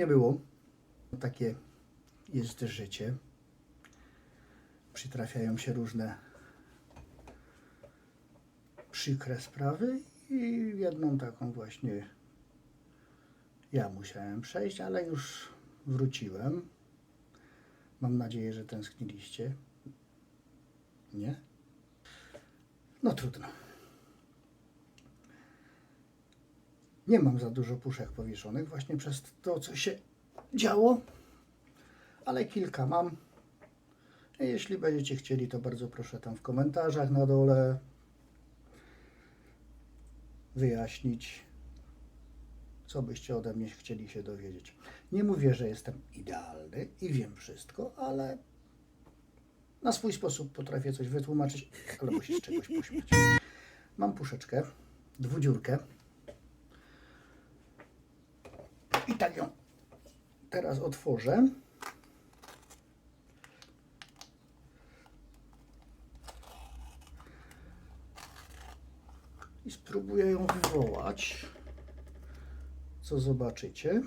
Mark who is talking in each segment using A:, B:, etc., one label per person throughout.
A: nie było. Takie jest życie. Przytrafiają się różne przykre sprawy i jedną taką właśnie ja musiałem przejść, ale już wróciłem. Mam nadzieję, że tęskniliście. Nie? No trudno. Nie mam za dużo puszek powieszonych właśnie przez to, co się działo, ale kilka mam. Jeśli będziecie chcieli, to bardzo proszę tam w komentarzach na dole wyjaśnić, co byście ode mnie chcieli się dowiedzieć. Nie mówię, że jestem idealny i wiem wszystko, ale na swój sposób potrafię coś wytłumaczyć albo się z czegoś pośmiać. Mam puszeczkę, dwudziurkę. I tak ją teraz otworzę. I spróbuję ją wywołać. Co zobaczycie?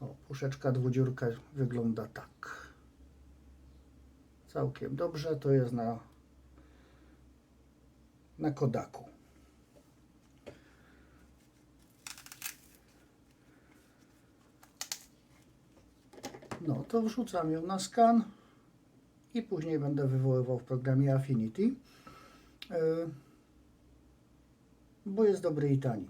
A: O, puszeczka dwudziurka wygląda tak. Całkiem dobrze. To jest na, na Kodaku. No, to wrzucam ją na skan i później będę wywoływał w programie Affinity, yy, bo jest dobry i tani.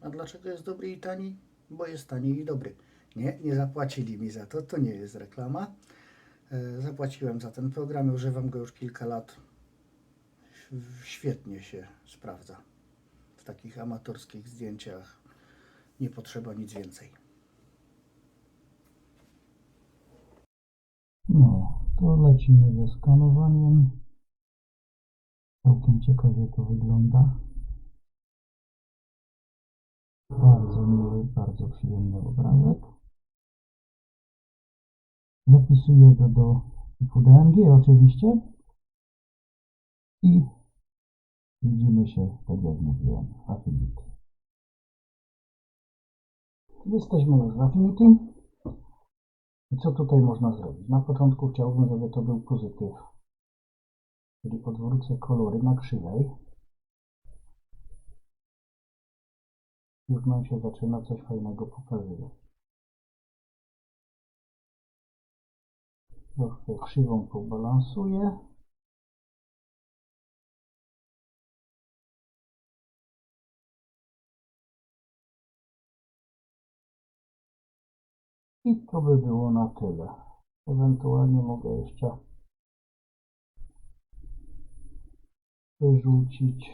A: A dlaczego jest dobry i tani? Bo jest tani i dobry. Nie, nie zapłacili mi za to, to nie jest reklama. Yy, Zapłaciłem za ten program, używam go już kilka lat. Świetnie się sprawdza. W takich amatorskich zdjęciach nie potrzeba nic więcej. To lecimy ze skanowaniem. Całkiem ciekawie to wygląda. Bardzo miły, bardzo przyjemny obrazek. Zapisuję go do typu DNG oczywiście. I widzimy się, tak jak mówiłem, w Affinity. Jesteśmy już w Affinity. I co tutaj można zrobić? Na początku chciałbym, żeby to był pozytyw. Czyli odwrócę kolory na krzywej. Już nam się zaczyna coś fajnego pokazywać. Troszkę krzywą pobalansuję. I to by było na tyle. Ewentualnie mogę jeszcze wyrzucić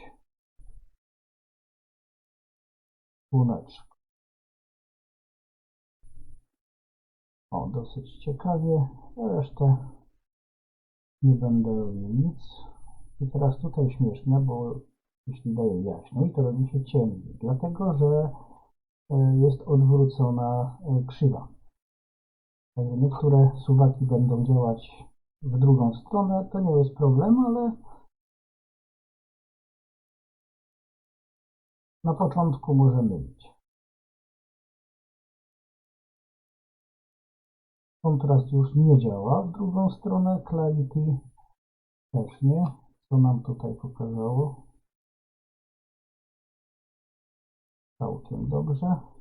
A: słoneczko. O, dosyć ciekawie. Resztę nie będę robił nic. I teraz tutaj śmiesznie, bo jeśli daję jaśniej, to robi się ciemniej, dlatego że e, jest odwrócona e, krzywa. Niektóre suwaki będą działać w drugą stronę, to nie jest problem, ale na początku może mylić. Kontrast już nie działa, w drugą stronę Clarity też nie. Co nam tutaj pokazało? Całkiem dobrze.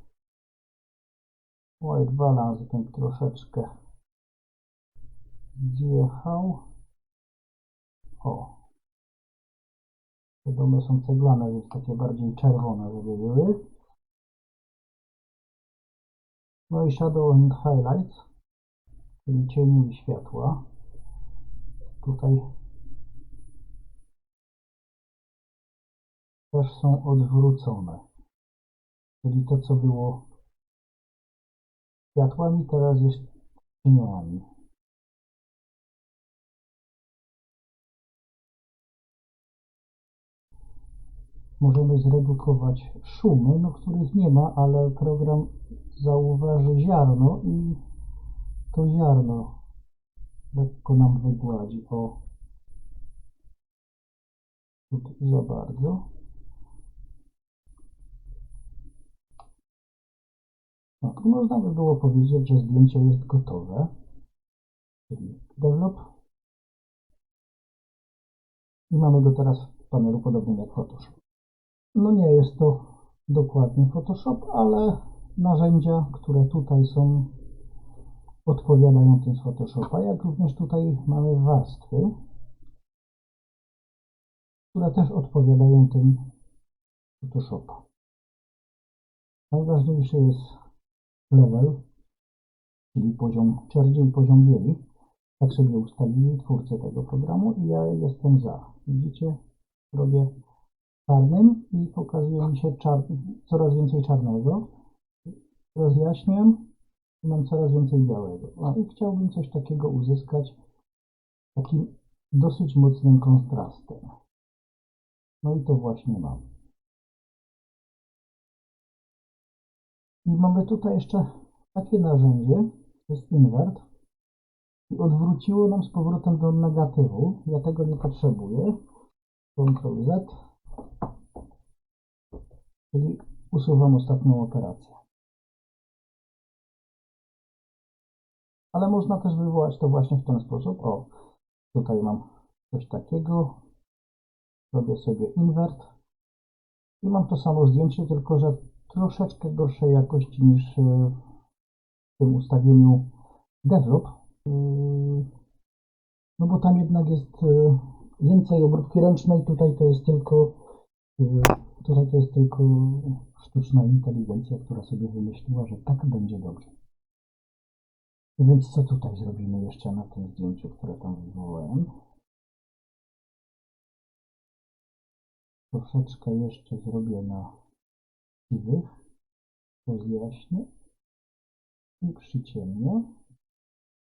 A: White balance ten troszeczkę zjechał. O. Te domy są ceglane, więc takie bardziej czerwone, żeby były. No i shadow and highlights, czyli cieni i światła. Tutaj też są odwrócone. Czyli to, co było światłami, teraz jest cieniami. Możemy zredukować szumy, no których nie ma, ale program zauważy ziarno i to ziarno lekko nam wygładzi. O, za bardzo. No, można by było powiedzieć, że zdjęcie jest gotowe. Czyli develop. I mamy go teraz w panelu podobnym jak Photoshop. No nie jest to dokładnie Photoshop, ale narzędzia, które tutaj są odpowiadają tym z Photoshopa, jak również tutaj mamy warstwy, które też odpowiadają tym Photoshopa. Najważniejszy jest level, czyli poziom czerni i poziom bieli. Tak sobie ustalili twórcy tego programu i ja jestem za. Widzicie? Robię czarnym i pokazuje mi się czar coraz więcej czarnego. Rozjaśniam i mam coraz więcej białego. No i chciałbym coś takiego uzyskać takim dosyć mocnym kontrastem. No i to właśnie mam. I mamy tutaj jeszcze takie narzędzie, to jest invert. I odwróciło nam z powrotem do negatywu. Ja tego nie potrzebuję. Ctrl Z. Czyli usuwam ostatnią operację. Ale można też wywołać to właśnie w ten sposób. O, tutaj mam coś takiego. Robię sobie invert. I mam to samo zdjęcie, tylko że troszeczkę gorszej jakości niż e, w tym ustawieniu develop. Yy, No bo tam jednak jest e, więcej obróbki ręcznej, tutaj to jest tylko e, tutaj to jest tylko sztuczna inteligencja, która sobie wymyśliła, że tak będzie dobrze. Więc co tutaj zrobimy jeszcze na tym zdjęciu, które tam wywołałem? Troszeczkę jeszcze zrobię na siwych, rozjaśnię i przyciemnię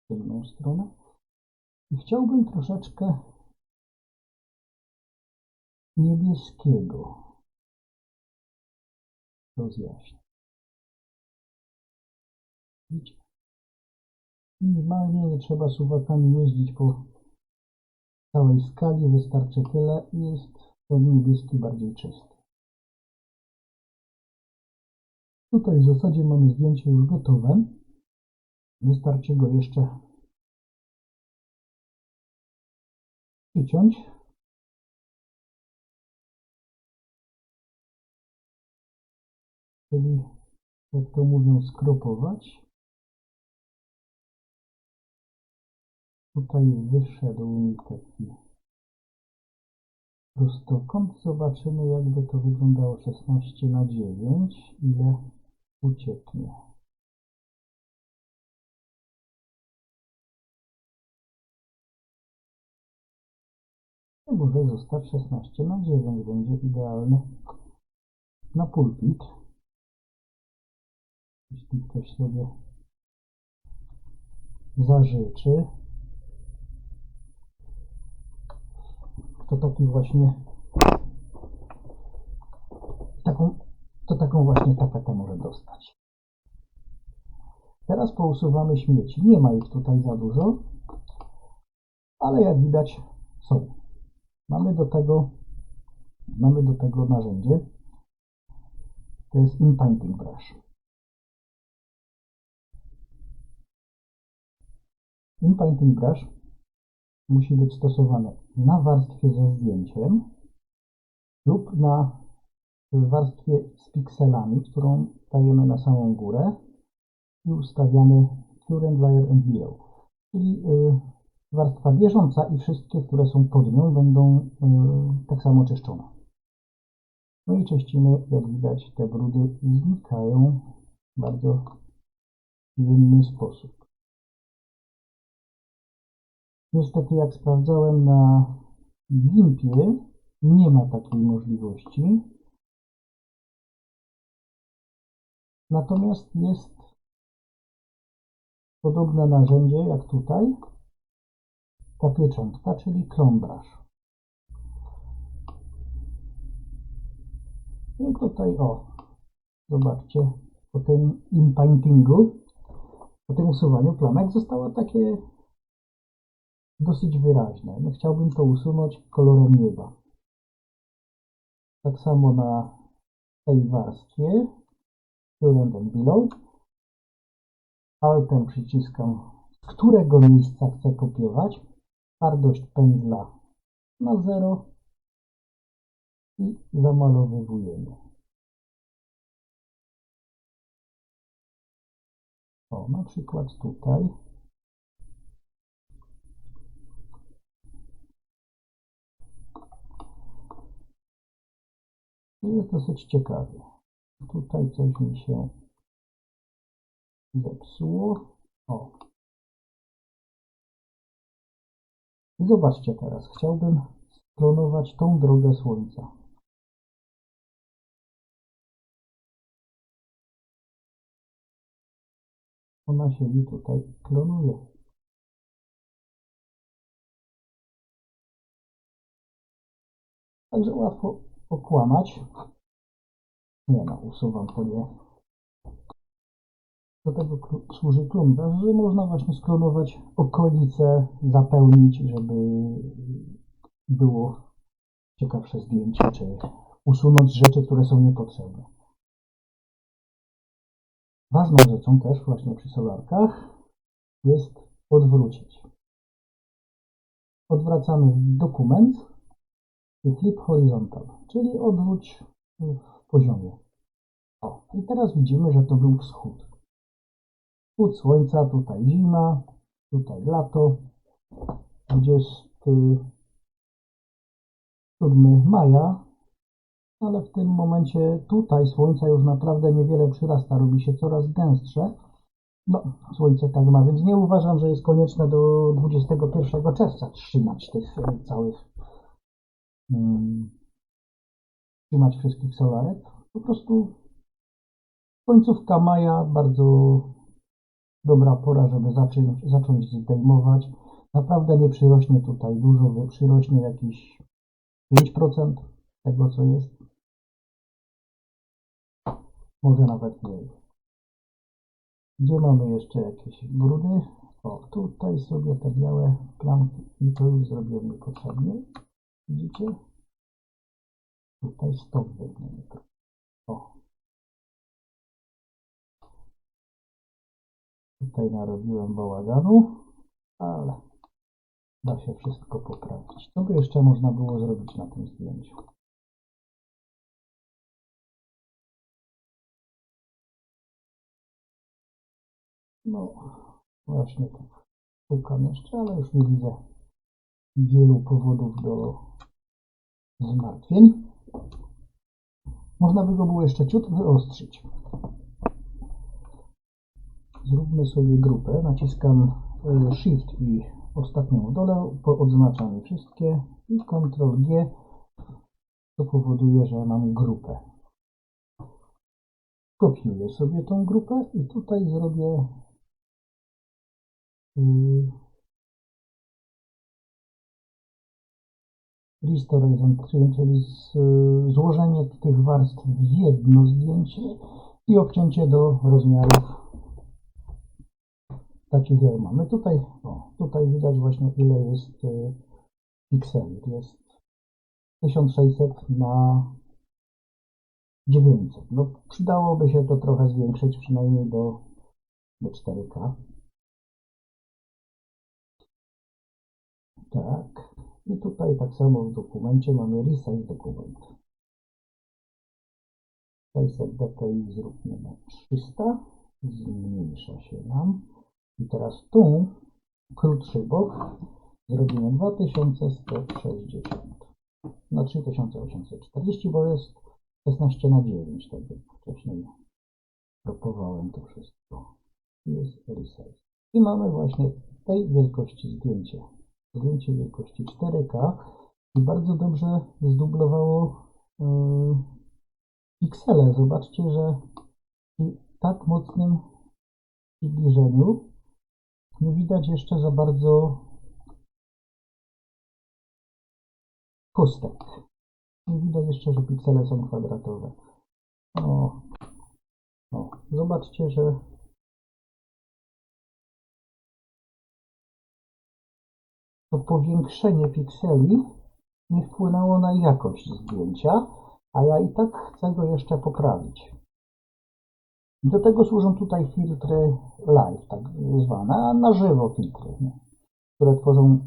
A: ciemną stronę. I chciałbym troszeczkę niebieskiego rozjaśnić. Widzicie? Minimalnie nie trzeba suwakami jeździć po całej skali, wystarczy tyle i jest ten niebieski bardziej czysty. Tutaj w zasadzie mamy zdjęcie już gotowe. Wystarczy go jeszcze przyciąć. Czyli, jak to mówią, skropować. Tutaj wyszedł taki prostokąt. Zobaczymy, jakby to wyglądało 16 na 9. Ile ucieknie. Może zostać 16 na 9. Będzie idealny na pulpit. Jeśli ktoś sobie zażyczy. To taki właśnie taką, to taką właśnie tapetę może dostać. Teraz pousuwamy śmieci. Nie ma ich tutaj za dużo, ale jak widać są. Mamy do tego mamy do tego narzędzie. To jest Inpainting Brush. Inpainting Brush musi być stosowany na warstwie ze zdjęciem lub na warstwie z pikselami, którą dajemy na samą górę i ustawiamy Current Layer and Below. Czyli y, warstwa bieżąca i wszystkie, które są pod nią będą y, tak samo czyszczone. No i czyścimy, jak widać, te brudy znikają w bardzo przyjemny sposób. Niestety, jak sprawdzałem na Gimpie, nie ma takiej możliwości. Natomiast jest podobne narzędzie jak tutaj, ta pieczątka, czyli Chrome Brush. I tutaj, o, zobaczcie, po tym inpaintingu, po tym usuwaniu plamek zostało takie dosyć wyraźne. No, chciałbym to usunąć kolorem nieba. Tak samo na tej warstwie, Current and Below. Altem przyciskam, z którego miejsca chcę kopiować. Twardość pędzla na 0 i zamalowujemy. O, na przykład tutaj. Jest dosyć ciekawie. Tutaj coś mi się zepsuło. O. I zobaczcie teraz, chciałbym sklonować tą drogę Słońca. Ona się mi tutaj klonuje. Także łatwo okłamać. Nie no, usuwam to nie. Do tego służy klumba, że można właśnie sklonować okolice, zapełnić, żeby było ciekawsze zdjęcie, czy usunąć rzeczy, które są niepotrzebne. Ważną rzeczą też właśnie przy solarkach jest odwrócić. Odwracamy dokument i flip horizontal, czyli odwróć w poziomie. O, i teraz widzimy, że to był wschód. Wschód słońca, tutaj zima, tutaj lato. 27 maja, ale w tym momencie tutaj słońca już naprawdę niewiele przyrasta, robi się coraz gęstsze. No, słońce tak ma, więc nie uważam, że jest konieczne do 21 czerwca trzymać tych e, całych mm, trzymać wszystkich solarek. Po prostu końcówka maja bardzo dobra pora, żeby zacząć, zacząć zdejmować. Naprawdę nie przyrośnie tutaj dużo, przyrośnie jakieś 5% tego, co jest. Może nawet mniej. Gdzie mamy jeszcze jakieś brudy? O, tutaj sobie te białe plamki i to już zrobiłem niepotrzebnie. Widzicie? Tutaj stop weźmiemy. O. Tutaj narobiłem bałaganu, ale da się wszystko poprawić. Co by jeszcze można było zrobić na tym zdjęciu? No, właśnie tak. Szukam jeszcze, ale już nie widzę wielu powodów do zmartwień. Można by go było jeszcze ciut wyostrzyć. Zróbmy sobie grupę. Naciskam y, Shift i ostatnią dole, odznaczam je wszystkie i Ctrl G to powoduje, że mam grupę. Kopiuję sobie tą grupę i tutaj zrobię and Trim, czyli z, złożenie tych warstw w jedno zdjęcie i obcięcie do rozmiarów takich jak mamy. Tutaj, o, tutaj widać właśnie ile jest y, pikseli. Jest 1600 na 900. No, przydałoby się to trochę zwiększyć, przynajmniej do, do 4K. Tak. I tutaj tak samo w dokumencie mamy resize dokument. 600 dpi zróbmy na 300. Zmniejsza się nam. I teraz tu krótszy bok zrobimy 2160 na 3840, bo jest 16 na 9, tak jak wcześniej propowałem to wszystko. Jest resize. I mamy właśnie tej wielkości zdjęcie. Zdjęcie wielkości 4K i bardzo dobrze zdublowało yy, piksele. Zobaczcie, że przy tak mocnym przybliżeniu nie widać jeszcze za bardzo kostek. Nie widać jeszcze, że piksele są kwadratowe. O, o, zobaczcie, że to powiększenie pikseli nie wpłynęło na jakość zdjęcia, a ja i tak chcę go jeszcze poprawić. Do tego służą tutaj filtry live, tak zwane, a na żywo filtry, nie? które tworzą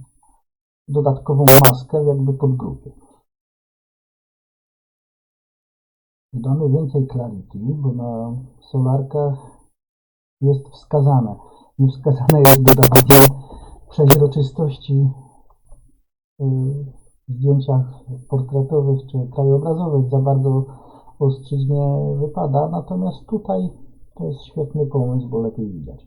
A: dodatkową maskę jakby podgrupy. Dodamy więcej clarity, bo na solarkach jest wskazane. Nie wskazane jest dodawanie przeźroczystości y, w zdjęciach portretowych czy krajobrazowych. Za bardzo ostrzyć nie wypada, natomiast tutaj to jest świetny pomysł, bo lepiej widać.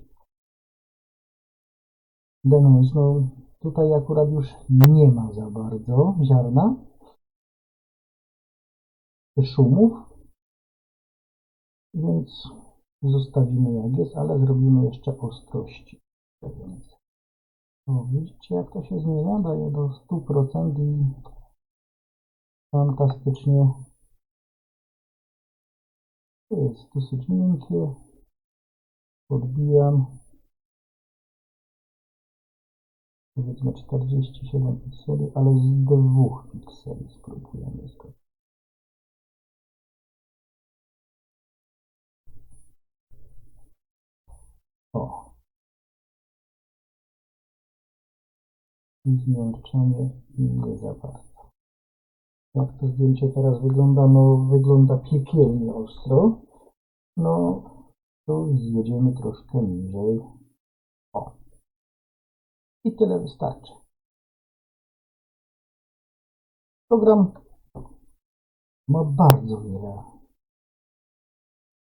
A: Denoise, no tutaj akurat już nie ma za bardzo ziarna, szumów, więc zostawimy jak jest, ale zrobimy jeszcze ostrości. Widzicie jak to się zmienia? Daje do 100% i fantastycznie to jest dosyć miękkie. Podbijam. Powiedzmy 47 pikseli, ale z dwóch pikseli spróbujemy zrobić. O. I zmiękczenie nie za bardzo. Jak to zdjęcie teraz wygląda? No wygląda piekielnie ostro. No to zjedziemy troszkę niżej. O. I tyle wystarczy. Program ma bardzo wiele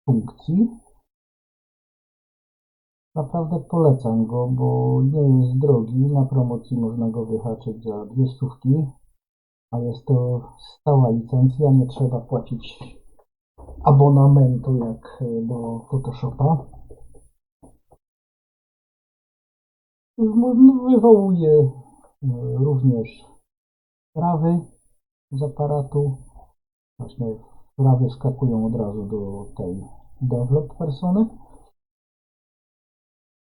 A: funkcji. Naprawdę polecam go, bo nie jest drogi. Na promocji można go wyhaczyć za dwie stówki, a jest to stała licencja, nie trzeba płacić abonamentu jak do Photoshopa. Wywołuje e, również sprawy z aparatu. Właśnie sprawy skakują od razu do tej develop persony.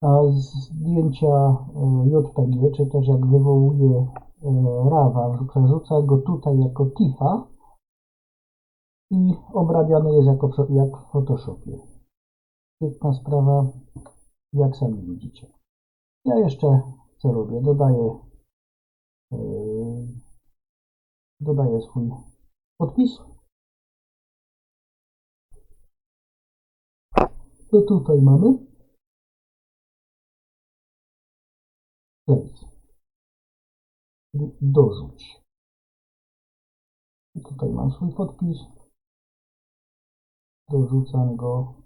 A: A zdjęcia e, JPG, czy też jak wywołuje e, RAWa, przerzuca go tutaj jako TIFA i obrabiany jest jako, jak w Photoshopie. Świetna sprawa, jak sami widzicie. Ja jeszcze co robię? Dodaję, yy, dodaję swój podpis. To tutaj mamy place, czyli dorzuć. I tutaj mam swój podpis. Dorzucam go.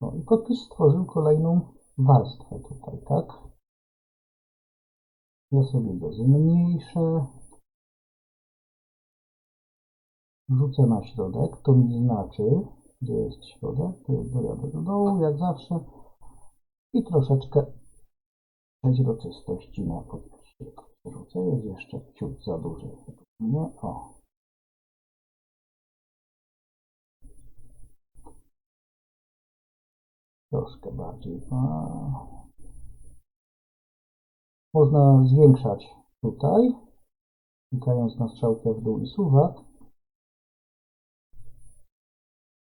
A: No i podpis stworzył kolejną warstwę tutaj, tak? Ja sobie go zmniejszę. Wrzucę na środek, to mi znaczy, gdzie jest środek, to dojadę do dołu, jak zawsze. I troszeczkę przeźroczystości na podpisie. Wrzucę, jest jeszcze ciut za duży. Nie, o. Troszkę bardziej. A. Można zwiększać tutaj, klikając na strzałkę w dół i suwak.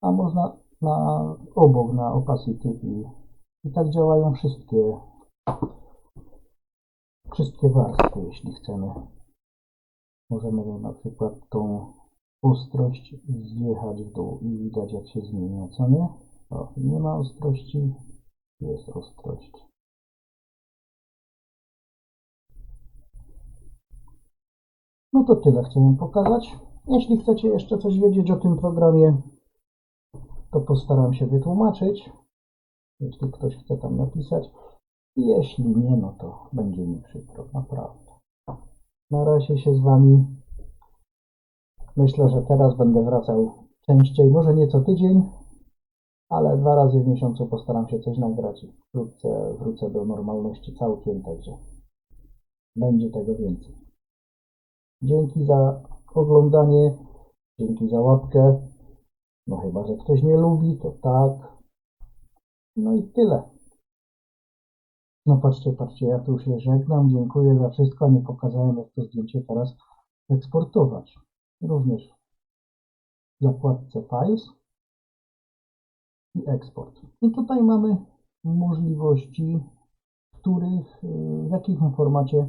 A: A można na obok, na opacity i, i tak działają wszystkie wszystkie warstwy, jeśli chcemy. Możemy na przykład tą ostrość zjechać w dół i widać jak się zmienia, co nie? O, nie ma ostrości, jest ostrość. No to tyle chciałem pokazać. Jeśli chcecie jeszcze coś wiedzieć o tym programie, to postaram się wytłumaczyć. Jeśli ktoś chce tam napisać. Jeśli nie, no to będzie mi przykro, naprawdę. Na razie się z Wami. Myślę, że teraz będę wracał częściej, może nie co tydzień, ale dwa razy w miesiącu postaram się coś nagrać i wkrótce wrócę do normalności całkiem, także będzie tego więcej. Dzięki za oglądanie, dzięki za łapkę. No chyba, że ktoś nie lubi, to tak. No i tyle. No patrzcie, patrzcie, ja tu się żegnam, dziękuję za wszystko, nie pokazałem jak to zdjęcie teraz eksportować. Również w zakładce Files i eksport. I tutaj mamy możliwości, w których, y, w jakim formacie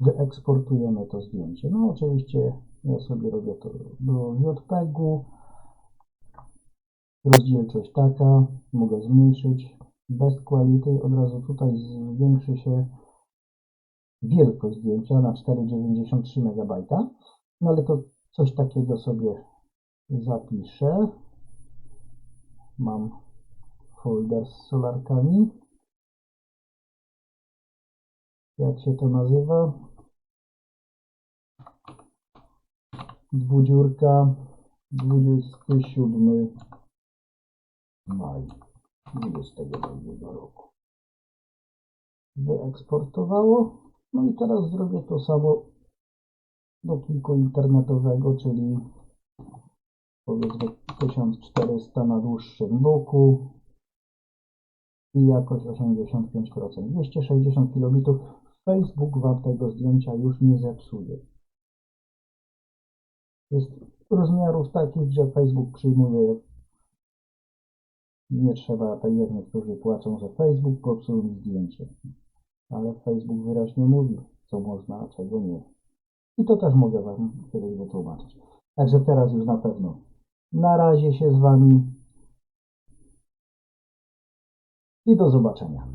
A: wyeksportujemy to zdjęcie. No oczywiście ja sobie robię to do JPEG-u. Rozdzielczość taka, mogę zmniejszyć. Best quality, od razu tutaj zwiększy się wielkość zdjęcia na 4,93 MB. No ale to coś takiego sobie zapiszę. Mam folder z solarkami. Jak się to nazywa? Dwudziurka 27 maj 22 roku. Wyeksportowało. No i teraz zrobię to samo do pliku internetowego, czyli powiedzmy 1400 na dłuższym boku i jakość 85%. 260 kb. Facebook Wam tego zdjęcia już nie zepsuje. Jest rozmiarów takich, że Facebook przyjmuje nie trzeba apeliać, niektórzy płaczą, że Facebook popsuł mi zdjęcie. Ale Facebook wyraźnie mówi, co można, a czego nie. I to też mogę Wam kiedyś wytłumaczyć. Także teraz już na pewno. Na razie się z Wami i do zobaczenia.